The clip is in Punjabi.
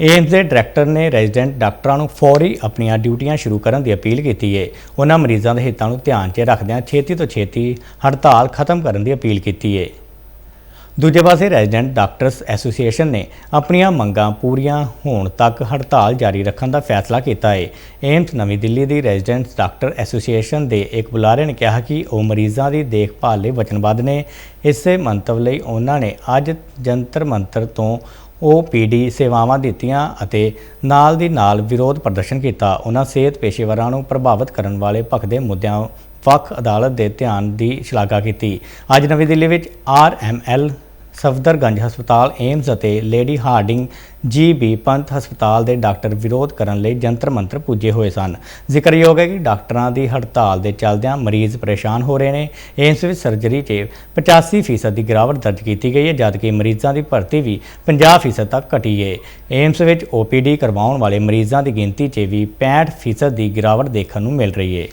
ਏਮਸ ਦੇ ਡਾਇਰੈਕਟਰ ਨੇ ਰੈਜ਼ੀਡੈਂਟ ਡਾਕਟਰਾਂ ਨੂੰ ਫੌਰੀ ਆਪਣੀਆਂ ਡਿਊਟੀਆਂ ਸ਼ੁਰੂ ਕਰਨ ਦੀ ਅਪੀਲ ਕੀਤੀ ਹੈ ਉਹਨਾਂ ਮਰੀਜ਼ਾਂ ਦੇ ਹਿੱਤਾਂ ਨੂੰ ਧਿਆਨ 'ਚ ਰੱਖਦਿਆਂ ਛੇਤੀ ਤੋਂ ਛੇਤੀ ਹੜਤਾਲ ਖਤਮ ਕਰਨ ਦੀ ਅਪੀਲ ਕੀਤੀ ਹੈ ਦੂਜੇ ਪਾਸੇ ਰੈਜ਼ੀਡੈਂਟ ਡਾਕਟਰਸ ਐਸੋਸੀਏਸ਼ਨ ਨੇ ਆਪਣੀਆਂ ਮੰਗਾਂ ਪੂਰੀਆਂ ਹੋਣ ਤੱਕ ਹੜਤਾਲ ਜਾਰੀ ਰੱਖਣ ਦਾ ਫੈਸਲਾ ਕੀਤਾ ਹੈ ਏਮਸ ਨਵੀਂ ਦਿੱਲੀ ਦੀ ਰੈਜ਼ੀਡੈਂਟ ਡਾਕਟਰ ਐਸੋਸੀਏਸ਼ਨ ਦੇ ਇੱਕ ਬੁਲਾਰੇ ਨੇ ਕਿਹਾ ਕਿ ਉਹ ਮਰੀਜ਼ਾਂ ਦੀ ਦੇਖਭਾਲ ਲਈ ਵਚਨਬੱਧ ਨੇ। ਇਸੇ ਮੰਤਵ ਲਈ ਉਹਨਾਂ ਨੇ ਅੱਜ ਜੰਤਰ ਮੰਤਰ ਤੋਂ ਓਪੀਡੀ ਸੇਵਾਵਾਂ ਦਿੱਤੀਆਂ ਅਤੇ ਨਾਲ ਦੀ ਨਾਲ ਵਿਰੋਧ ਪ੍ਰਦਰਸ਼ਨ ਕੀਤਾ। ਉਹਨਾਂ ਸਿਹਤ ਪੇਸ਼ੇਵਰਾਂ ਨੂੰ ਪ੍ਰਭਾਵਿਤ ਕਰਨ ਵਾਲੇ ਭਖਦੇ ਮੁੱਦਿਆਂ ਵੱਖ ਅਦਾਲਤ ਦੇ ਧਿਆਨ ਦੀ ਸ਼ਲਾਘਾ ਕੀਤੀ। ਅੱਜ ਨਵੀਂ ਦਿੱਲੀ ਵਿੱਚ ਆਰਐਮਐਲ ਸਫਦਰਗੰਜ ਹਸਪਤਾਲ ਏਮਜ਼ ਅਤੇ ਲੇਡੀ ਹਾਰਡਿੰਗ ਜੀਬੀ ਪੰਥ ਹਸਪਤਾਲ ਦੇ ਡਾਕਟਰ ਵਿਰੋਧ ਕਰਨ ਲਈ ਜੰਤਰ ਮੰਤਰ ਪੁੱਜੇ ਹੋਏ ਸਨ। ਜ਼ਿਕਰਯੋਗ ਹੈ ਕਿ ਡਾਕਟਰਾਂ ਦੀ ਹੜਤਾਲ ਦੇ ਚੱਲਦਿਆਂ ਮਰੀਜ਼ ਪਰੇਸ਼ਾਨ ਹੋ ਰਹੇ ਨੇ। ਏਮਸ ਵਿੱਚ ਸਰਜਰੀ 'ਚ 85% ਦੀ ਗਿਰਾਵਟ ਦਰਜ ਕੀਤੀ ਗਈ ਹੈ ਜਦਕਿ ਮਰੀਜ਼ਾਂ ਦੀ ਭਰਤੀ ਵੀ 50% ਤੱਕ ਘਟੀ ਹੈ। ਏਮਸ ਵਿੱਚ ਓਪੀਡੀ ਕਰਵਾਉਣ ਵਾਲੇ ਮਰੀਜ਼ਾਂ ਦੀ ਗਿਣਤੀ 'ਚ ਵੀ 65% ਦੀ ਗਿਰਾਵਟ ਦੇਖਣ ਨੂੰ ਮਿਲ ਰਹੀ ਹੈ।